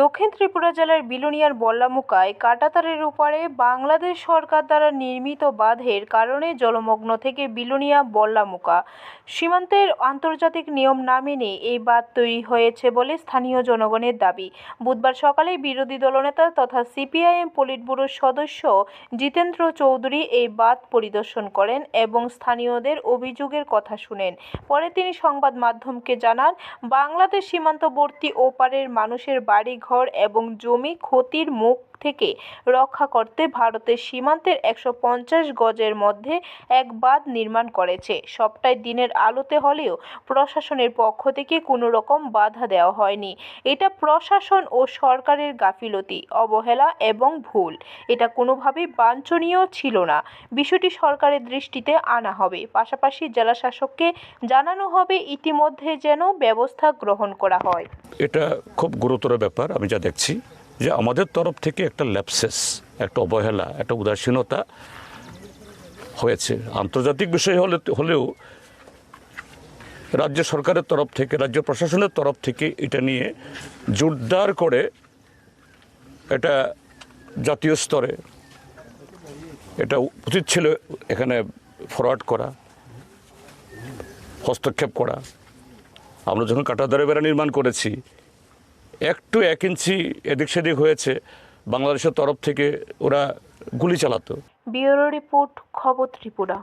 দক্ষিণ ত্রিপুরা জেলার বিলোনিয়ার বল্লামুকায় কাটাতারের উপরে বাংলাদেশ সরকার দ্বারা নির্মিত বাঁধের কারণে জলমগ্ন থেকে বিলোনিয়া বল্লামুকা। সীমান্তের আন্তর্জাতিক নিয়ম না মেনে এই বাঁধ তৈরি হয়েছে বলে স্থানীয় জনগণের দাবি। বুধবার সকালে বিরোধী দলনেতা তথা সিপিআইএম পলিট ব্যুরোর সদস্য জিতেন্দ্র চৌধুরী এই বাঁধ পরিদর্শন করেন এবং স্থানীয়দের অভিযোগের কথা শুনেন। পরে তিনি সংবাদ মাধ্যমকে জানান, বাংলাদেশ সীমান্তবর্তী ওপারের মানুষের বাড়িঘর এবং জমি ক্ষতির মুখ থেকে রক্ষা করতে ভারতের সীমান্তের একশো পঞ্চাশ গজের মধ্যে এক বাঁধ নির্মাণ করেছে। সবটাই দিনের আলোতে হলেও প্রশাসনের পক্ষ থেকে কোনো রকম বাধা দেওয়া হয়নি। এটা প্রশাসন ও সরকারের গাফিলতি, অবহেলা এবং ভুল। এটা কোনোভাবেই বাঞ্ছনীয় ছিল না। বিষয়টি সরকারের দৃষ্টিতে আনা হবে। পাশাপাশি জেলা শাসককে জানানো হবে ইতিমধ্যে যেন ব্যবস্থা গ্রহণ করা হয়। এটা খুব গুরুতর ব্যাপার, আমি যা দেখছি, যে আমাদের তরফ থেকে একটা ল্যাপসেস একটা অবহেলা, একটা উদাসীনতা হয়েছে। আন্তর্জাতিক বিষয় হলে, হলেও রাজ্য সরকারের তরফ থেকে, রাজ্য প্রশাসনের তরফ থেকে এটা নিয়ে জোরদার করে এটা জাতীয় স্তরে এটা উচিত ছিল এখানে ফরওয়ার্ড করা, হস্তক্ষেপ করা। আমরা যখন কাটাদারে বেড়া নির্মাণ করেছি, একটু এক ইঞ্চি এদিক সেদিক হয়েছে, বাংলাদেশের তরফ থেকে ওরা গুলি চালাতো। ব্যুরো রিপোর্ট, খবর ত্রিপুরা।